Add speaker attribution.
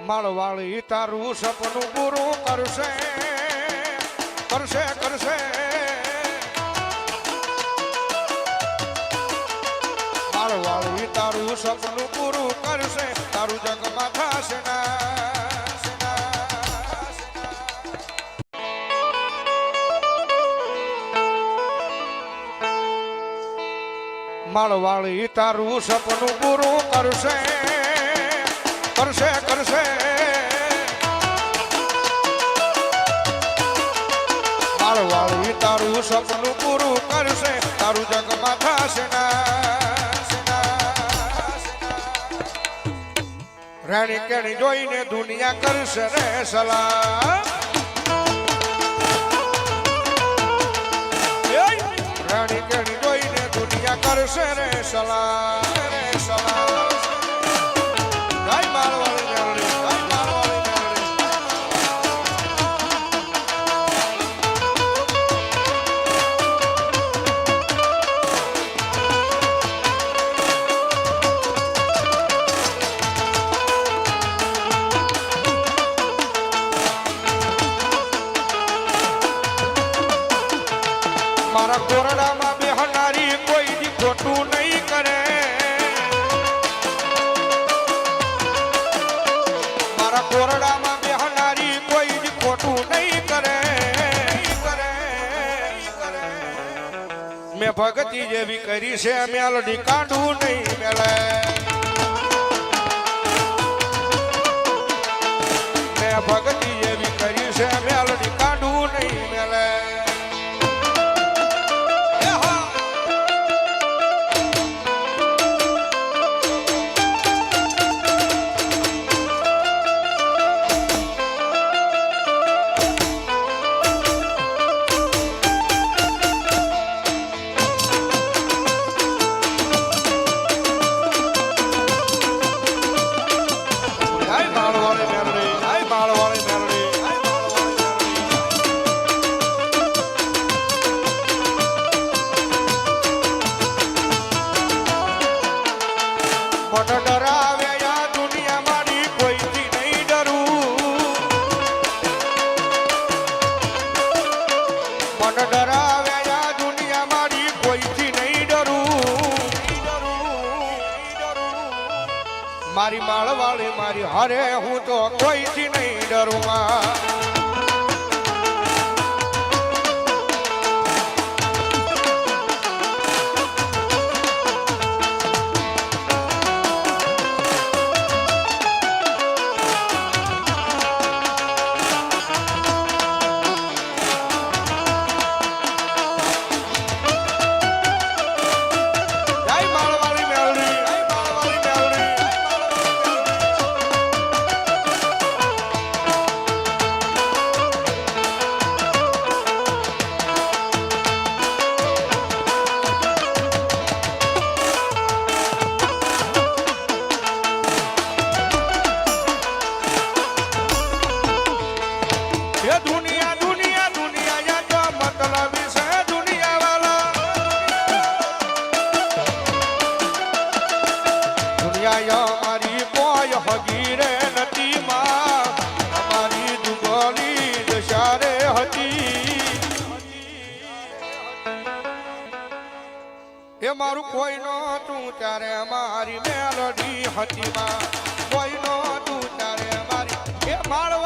Speaker 1: માળવાળી તારું સપનું પૂરું કરશે કરશે કરશે. માળવાળી તારું સપનું પૂરું કરશે, તારું જગમાં થશે ના માળવાળી તારું સપનું પૂરું કરશે કરશે કરશે. માળવાળી તારું સપનું પૂરું કરશે. તારું જગમાં થશે રેણી કેણી જોઈને દુનિયા કરશે રે સલામ રાણી કેણી જોઈને દુનિયા કરશે રે સલામ મારા કોરડામાં બેહનારી કોઈ ખોટું નહીં કરે. મારા કોરડામાં બેહનારી કોઈ ખોટું નહીં કરે. મેં ભગતી જેવી કરી છે મેલડી કાઢું નહીં મેલે મારી માળવાળી મારી હરે હું તો કોઈથી નહીં ડરું માં. એ મારું કોઈ નહોતું ત્યારે મારી મેલડી હતી માં. કોઈ નહોતું ત્યારે મારી એ માળવા